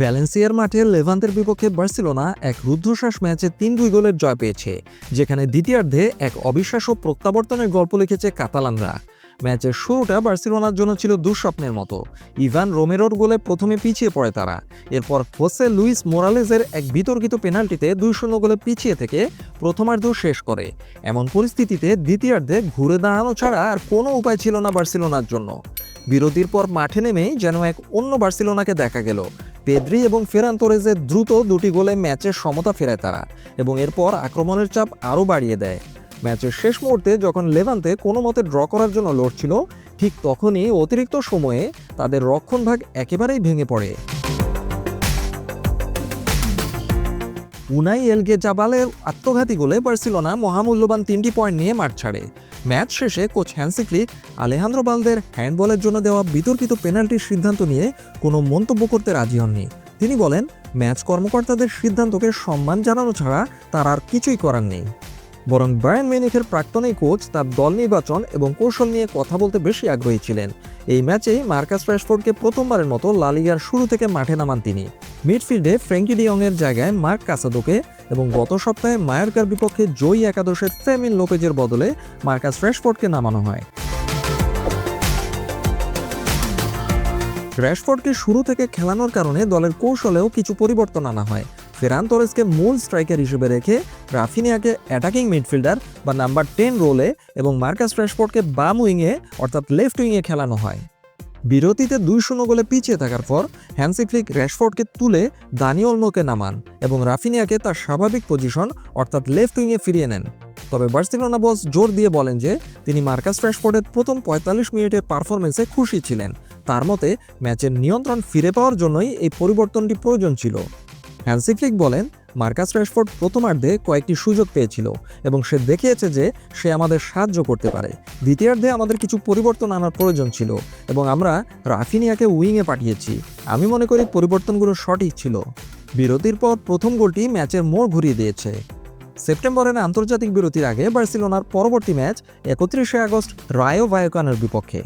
ভ্যালেন্সিয়ার মাঠে লেভান্তের বিপক্ষে বার্সেলোনা এক রুদ্ধশ্বাস ম্যাচে তিন দুই গোলের জয় পেয়েছে, যেখানে দ্বিতীয়ার্ধে এক অবিশ্বাস্য প্রত্যাবর্তনের গল্প লিখেছে কাতালানরা। ম্যাচের শুরুটা বার্সেলোনার জন্য ছিল দুঃস্বপ্নের মতো। ইভান রোমেরোর গোলে প্রথমে পিছিয়ে পড়ে তারা। এরপর হোসে লুইস মোরালেজের এক বিতর্কিত পেনাল্টিতে দুই শূন্য গোলে পিছিয়ে থেকে প্রথমার্ধ শেষ করে। এমন পরিস্থিতিতে দ্বিতীয়ার্ধে ঘুরে দাঁড়ানো ছাড়া আর কোনো উপায় ছিল না বার্সেলোনার জন্য। বিরতির পর মাঠে নেমেই যেন এক অন্য বার্সেলোনাকে দেখা গেল। পেদ্রি এবং ফেরান তোরেজের দ্রুত দুটি গোলে ম্যাচের সমতা ফেরায় তারা এবং এরপর আক্রমণের চাপ আরও বাড়িয়ে দেয়। ম্যাচের শেষ মুহূর্তে যখন লেভান্তে কোনো মতে ড্র করার জন্য লড়ছিল, ঠিক তখনই অতিরিক্ত সময়ে তাদের রক্ষণভাগ একেবারেই ভেঙে পড়ে। উনাই এলগে জাবালের আত্মঘাতী গোলে বার্সিলোনা মহামূল্যবান তিনটি পয়েন্ট নিয়ে মাঠ ছাড়ে। ম্যাচ শেষে কোচ হ্যান্সিকলি আলেহান্দ্রো বালদের হ্যান্ডবলের জন্য দেওয়া বিতর্কিত পেনাল্টির সিদ্ধান্ত নিয়ে কোনো মন্তব্য করতে রাজি হননি। তিনি বলেন, ম্যাচ কর্মকর্তাদের সিদ্ধান্তকে সম্মান জানানো ছাড়া তার আর কিছুই করার নেই। বরং ব্রায়ান মেনিখের প্রাক্তন এই কোচ তার দল নির্বাচন এবং কৌশল নিয়ে কথা বলতে বেশি আগ্রহী ছিলেন। এই ম্যাচেই মার্কাস র্যাশফোর্ডকে প্রথমবারের মতো লালিগার শুরু থেকে মাঠে নামান তিনি। মিডফিল্ডে ফ্র্যাঙ্কি ডিয়ংয়ের জায়গায় মার্ক কাসাদোকে এবং গত সপ্তাহে মায়ার্কার বিপক্ষে জয়ী একাদশের ফেমিন লোপেজের বদলে মার্কাস র্যাশফোর্ডকে নামানো হয়। র্যাশফোর্ডকে শুরু থেকে খেলানোর কারণে দলের কৌশলেও কিছু পরিবর্তন আনা হয়। ফেরান তোরেসকে মূল স্ট্রাইকার হিসেবে রেখে রাফিনিয়াকে অ্যাটাকিং মিডফিল্ডার বা নাম্বার টেন রোলে এবং মার্কাস র্যাশফোর্ডকে বাম উইংয়ে, অর্থাৎ লেফট উইংয়ে খেলানো হয়। বিরতিতে দুই শূন্য গোলে পিছিয়ে থাকার পর হ্যান্সি ফ্লিক র্যাশফোর্ডকে তুলে দানিওলনোকে নামান এবং রাফিনিয়াকে তার স্বাভাবিক পজিশন, অর্থাৎ লেফট উইংয়ে ফিরিয়ে নেন। তবে বার্সেলোনা বস জোর দিয়ে বলেন যে তিনি মার্কাস র্যাশফোর্ডের প্রথম পঁয়তাল্লিশ মিনিটের পারফরমেন্সে খুশি ছিলেন। তার মতে, ম্যাচের নিয়ন্ত্রণ ফিরে পাওয়ার জন্যই এই পরিবর্তনটি প্রয়োজন ছিল। হ্যান্সি ফ্লিক বলেন, মার্কাস র্যাশফোর্ড প্রথমার্ধে কয়েকটি সুযোগ পেয়েছিল এবং সে দেখিয়েছে যে সে আমাদের সাহায্য করতে পারে। দ্বিতীয়ার্ধে আমাদের কিছু পরিবর্তন আনার প্রয়োজন ছিল এবং আমরা রাফিনিয়াকে উইংয়ে পাঠিয়েছি। আমি মনে করি পরিবর্তনগুলো সঠিক ছিল। বিরতির পর প্রথম গোলটি ম্যাচের মোড় ঘুরিয়ে দিয়েছে। সেপ্টেম্বরের আন্তর্জাতিক বিরতির আগে বার্সিলোনার পরবর্তী ম্যাচ একত্রিশে আগস্ট রায়ো ভায়োকানের বিপক্ষে।